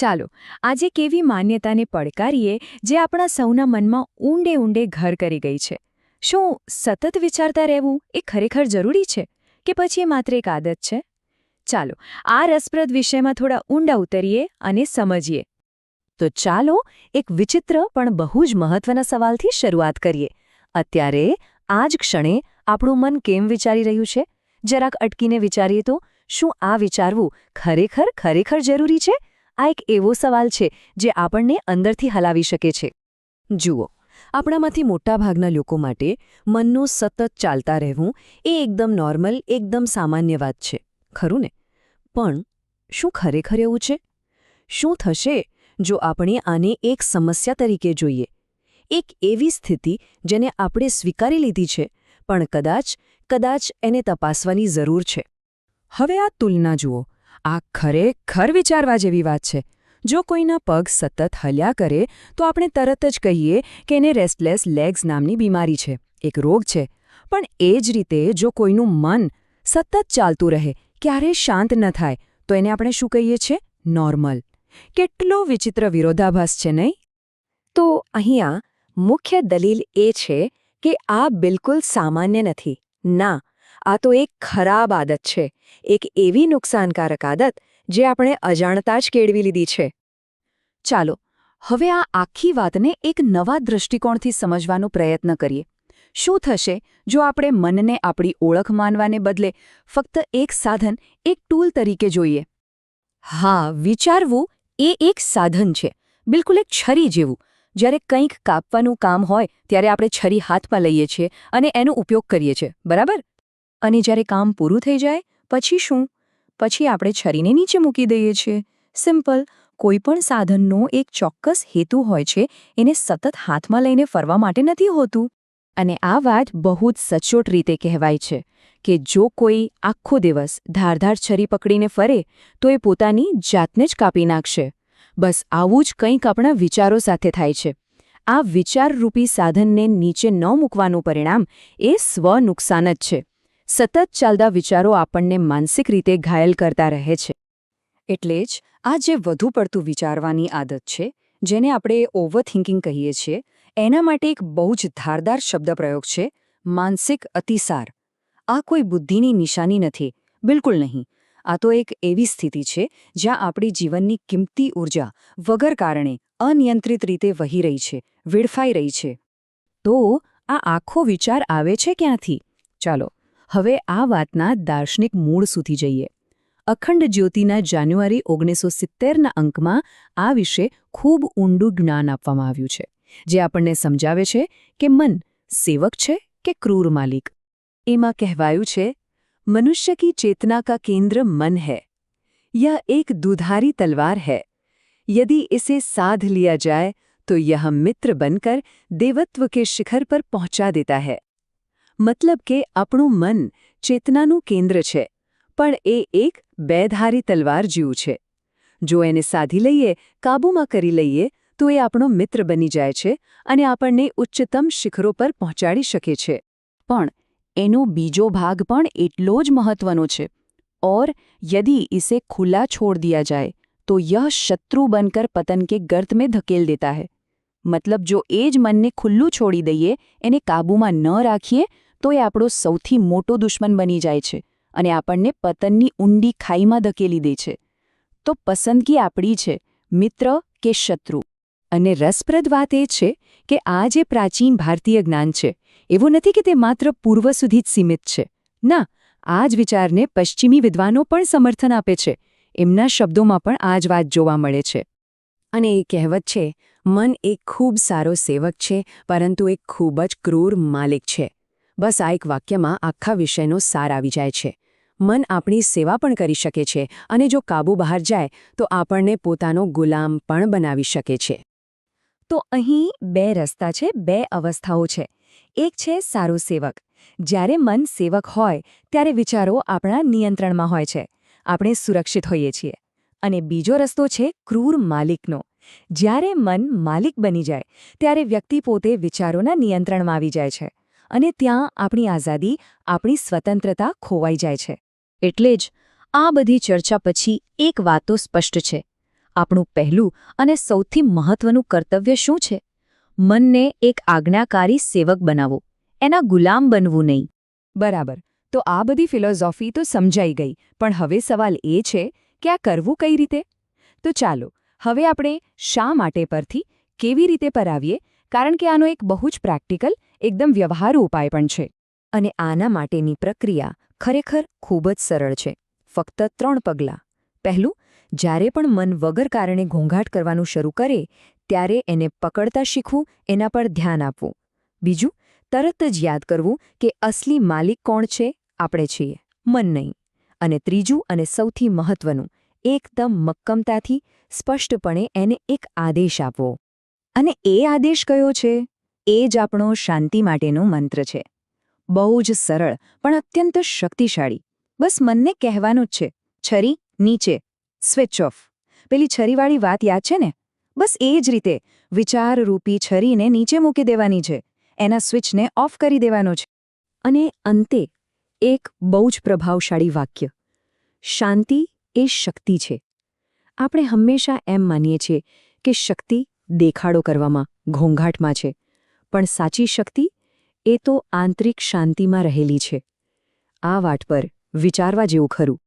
ચાલો, આજે કેવી માન્યતાને પડકારીએ જે આપણા સૌના મનમાં ઊંડે ઊંડે ઘર કરી ગઈ છે? શું સતત વિચારતા રહેવું એ ખરેખર જરૂરી છે કે પછી એ માત્ર એક આદત છે? ચાલો, આ રસપ્રદ વિષયમાં થોડા ઊંડા ઉતરીએ અને સમજીએ. તો ચાલો એક વિચિત્ર પણ બહુ જ મહત્વના સવાલથી શરૂઆત કરીએ. અત્યારે આ જ ક્ષણે આપણું મન કેમ વિચારી રહ્યું છે? જરાક અટકીને વિચારીએ તો શું આ વિચારવું ખરેખર ખરેખર જરૂરી છે? આ એક એવો સવાલ છે જે આપણને અંદરથી હલાવી શકે છે. જુઓ, આપણામાંથી મોટાભાગના લોકો માટે મનનું સતત ચાલતા રહેવું એ એકદમ નોર્મલ, એકદમ સામાન્ય વાત છે, ખરું ને? પણ શું ખરેખર એવું છે? શું થશે જો આપણે આને એક સમસ્યા તરીકે જોઈએ? એક એવી સ્થિતિ જેને આપણે સ્વીકારી લીધી છે, પણ કદાચ કદાચ એને તપાસવાની જરૂર છે. હવે આ તુલના જુઓ. આ ખરેખર વિચારવા જેવી વાત છે. જો કોઈના પગ સતત હલ્યા કરે, તો આપણે તરત જ કહીએ કે એને રેસ્ટલેસ લેગ્સ નામની બીમારી છે. એક રોગ છે. પણ એ જ રીતે જો કોઈનું મન સતત ચાલતું રહે ક્યારે શાંત ન થાય, તો એને આપણે શું કહીએ છીએ? નોર્મલ કેટલો વિચિત્ર વિરોધાભાસ છે નહીં? તો અહીંયા મુખ્ય દલીલ એ છે કે આ બિલકુલ સામાન્ય નથી. ના આ તો એક ખરાબ આદત છે. એક એવી નુકસાનકારક આદત જે આપણે અજાણતા જ કેળવી લીધી છે. ચાલો, હવે આ આખી વાતને એક નવા દૃષ્ટિકોણથી સમજવાનો પ્રયત્ન કરીએ. શું થશે જો આપણે મનને આપણી ઓળખ માનવાને બદલે ફક્ત એક સાધન, એક ટૂલ તરીકે જોઈએ? હા, વિચારવું એ એક સાધન છે. બિલકુલ એક છરી જેવું. જ્યારે કંઈક કાપવાનું કામ હોય, ત્યારે આપણે છરી હાથમાં લઈએ છીએ અને એનો ઉપયોગ કરીએ છીએ. બરાબર? અને જ્યારે કામ પૂરું થઈ જાય, પછી શું? પછી આપણે છરીને નીચે મૂકી દઈએ છીએ. સિમ્પલ, કોઈપણ સાધનનો એક ચોક્કસ હેતુ હોય છે, એને સતત હાથમાં લઈને ફરવા માટે નથી હોતું. અને આ વાત બહુ જ સચોટ રીતે કહેવાય છે કે જો કોઈ આખો દિવસ ધારધાર છરી પકડીને ફરે, તો એ પોતાની જાતને જ કાપી નાખશે. બસ આવું જ કંઈક આપણા વિચારો સાથે થાય છે. આ વિચારરૂપી સાધનને નીચે ન મૂકવાનું પરિણામ એ સ્વ નુકસાન જ છે. સતત ચાલતા વિચારો આપણને માનસિક રીતે ઘાયલ કરતા રહે છે. એટલે જ આ જે વધુ પડતું વિચારવાની આદત છે, જેને આપણે ઓવરથિંકિંગ કહીએ છીએ, એના માટે એક બહુ જ ધારદાર શબ્દપ્રયોગ છે, માનસિક અતિસાર. આ કોઈ બુદ્ધિની નિશાની નથી, બિલકુલ નહીં. આ તો એક એવી સ્થિતિ છે, જ્યાં આપણી જીવનની કિંમતી ઊર્જા વગર કારણે અનિયંત્રિત રીતે વહી રહી છે, વેડફાઈ રહી છે. તો આ આખો વિચાર આવે છે ક્યાંથી? ચાલો હવે આ વાતના દાર્શનિક મૂળ સુધી જઈએ. અખંડ જ્યોતિના જાન્યુઆરી ઓગણીસો સિત્તેરના અંકમાં આ વિશે ખૂબ ઊંડું જ્ઞાન આપવામાં આવ્યું છે, જે આપણને સમજાવે છે કે મન સેવક છે કે ક્રૂર માલિક. એમાં કહેવાયું છે, મનુષ્ય કી ચેતના કા કેન્દ્ર મન હૈ યહ એક દુધારી તલવાર હૈ. યદિ ઇસે સાધ લિયા જાય, તો યહ મિત્ર બનકર દેવત્વ કે શિખર પર પહોંચા દેતા હૈ. મતલબ કે આપણું મન ચેતનાનું કેન્દ્ર છે, પણ એ એક બેધારી તલવાર જેવું છે. જો એને સાધી લઈએ, કાબૂમાં કરી લઈએ, તો એ આપણો મિત્ર બની જાય છે અને આપણને ઉચ્ચતમ શિખરો પર પહોંચાડી શકે છે. પણ એનો બીજો ભાગ પણ એટલો જ મહત્વનો છે. ઓર યદિ ઇસે ખુલ્લા છોડ દિયા જાય, તો યહ શત્રુ બનકર પતન કે ગર્ત મેં ધકેલ દેતા હૈ. મતલબ જો એ જ મનને ખુલ્લું છોડી દઈએ, એને કાબૂમાં ન રાખીએ તો એ આપણો સૌથી મોટો દુશ્મન બની જાય છે અને આપણને પતનની ઊંડી ખાઈમાં ધકેલી દે છે. તો પસંદગી આપણી છે, મિત્ર કે શત્રુ? અને રસપ્રદ વાત એ છે કે આ જે પ્રાચીન ભારતીય જ્ઞાન છે, એવું નથી કે તે માત્ર પૂર્વ સુધી જ સીમિત છે. ના, આ જ વિચારને પશ્ચિમી વિદ્વાનો પણ સમર્થન આપે છે. એમના શબ્દોમાં પણ આ જ વાત જોવા મળે છે. અને એ કહેવત છે, મન એક ખૂબ સારો સેવક છે, પરંતુ એક ખૂબ જ ક્રૂર માલિક છે. બસ આ એક વાક્યમાં આખા વિષયનો સાર આવી જાય છે. મન આપણી સેવા પણ કરી શકે છે અને જો કાબુ બહાર જાય, તો આપણને પોતાનો ગુલામ પણ બનાવી શકે છે. તો અહીં બે રસ્તા છે, બે અવસ્થાઓ છે. એક છે સારો સેવક. જ્યારે મન સેવક હોય, ત્યારે વિચારો આપણા નિયંત્રણમાં હોય છે. આપણે સુરક્ષિત હોઈએ છીએ. અને બીજો રસ્તો છે ક્રૂર માલિકનો. જ્યારે મન માલિક બની જાય, ત્યારે વ્યક્તિ પોતે વિચારોના નિયંત્રણમાં આવી જાય છે. અને ત્યાં આપણી આઝાદી, આપણી સ્વતંત્રતા ખોવાઈ જાય છે. એટલે જ આ બધી ચર્ચા પછી એક વાત તો સ્પષ્ટ છે. આપણું પહેલું અને સૌથી મહત્વનું કર્તવ્ય શું છે? મનને એક આજ્ઞાકારી સેવક બનાવો. એના ગુલામ બનવું નહીં. બરાબર. તો આ બધી ફિલોઝોફી તો સમજાઈ ગઈ, પણ હવે સવાલ એ છે કે આ કરવું કઈ રીતે? તો ચાલો, હવે આપણે શા માટે પરથી કેવી રીતે પર આવીએ કારણ કે આનો એક બહુ જ પ્રેક્ટિકલ, એકદમ વ્યવહારુ ઉપાય પણ છે. અને આના માટેની પ્રક્રિયા ખરેખર ખૂબ જ સરળ છે. ફક્ત ત્રણ પગલાં. પહેલું, જ્યારે પણ મન વગર કારણે ઘોંઘાટ કરવાનું શરૂ કરે, ત્યારે એને પકડતા શીખવું, એના પર ધ્યાન આપવું. બીજું, તરત જ યાદ કરવું કે અસલી માલિક કોણ છે, આપણે છીએ, મન નહીં. અને ત્રીજું અને સૌથી મહત્વનું, એકદમ મક્કમતાથી સ્પષ્ટપણે એને એક આદેશ આપવો. અને એ આદેશ કયો છે? એ જ આપણો શાંતિ માટેનો મંત્ર છે. બહુ જ સરળ, પણ અત્યંત શક્તિશાળી. બસ મનને કહેવાનું જ છે. છરી, નીચે. Switch off. પેલી છરીવાળી વાત યાદ છે ને? બસ એ જ રીતે. વિચારરૂપી છરીને નીચે મૂકી દેવાની છે. એના સ્વિચને ઓફ કરી દેવાનો છે. અને અંતે, એક બહુ જ પ્રભાવશાળી વાક્ય. શાંતિ એ શક્તિ છે. આપણે હંમેશા એમ માનીએ છીએ કે શક્તિ દેખાડો કરવામાં ઘોંઘાટમાં છે. પણ સાચી શક્તિ એ તો આંતરિક શાંતિમાં રહેલી છે. આ વાટ પર વિચારવા જેવું ખરું.